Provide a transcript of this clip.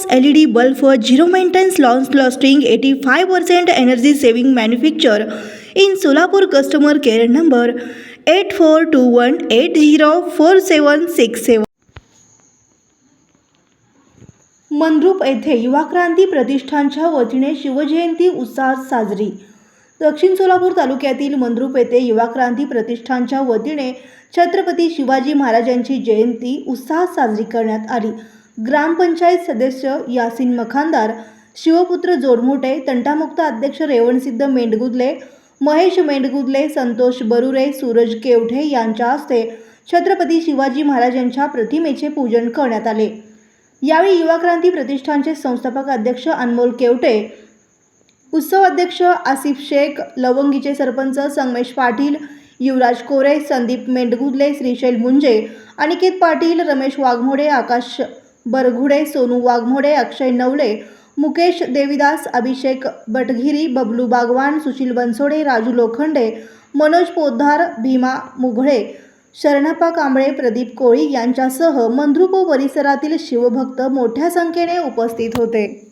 LED bulb for zero maintenance loss lasting 85% energy saving manufacture. In Solapur customer care number 8421804767 Mandrup येथे युवा क्रांती प्रतिष्ठानच्या वतीने शिवजयंती उत्साहात साजरी. दक्षिण सोलापूर तालुक्यातील मंद्रुप येथे युवा क्रांती प्रतिष्ठानच्या वतीने छत्रपती शिवाजी महाराजांची जयंती उत्साहात साजरी करण्यात आली. ग्रामपंचायत सदस्य यासिन मखानदार शिवपुत्र जोडमोटे तंटामुक्त अध्यक्ष रेवणसिद्ध मेंढगुदले महेश मेंढगुदले संतोष बरुरे सूरज केवठे यांच्या हस्ते छत्रपती शिवाजी महाराजांच्या प्रतिमेचे पूजन करण्यात आले. यावेळी युवा क्रांती प्रतिष्ठानचे संस्थापक अध्यक्ष अनमोल केवटे उत्सव अध्यक्ष आसिफ शेख लवंगीचे सरपंच संगमेश पाटील युवराज कोरे संदीप मेंढगुदले श्रीशैल मुंजे अनिकेत पाटील रमेश वाघमोडे आकाश बरघुडे सोनू वाघमोडे अक्षय नवले मुकेश देविदास अभिषेक बटगिरी बबलू बागवान सुशील बनसोडे राजू लोखंडे मनोज पोद्धार भीमा मुघळे शरणप्पा कांबळे प्रदीप कोळी यांच्यासह मंद्रुपो परिसरातील शिवभक्त मोठ्या संख्येने उपस्थित होते.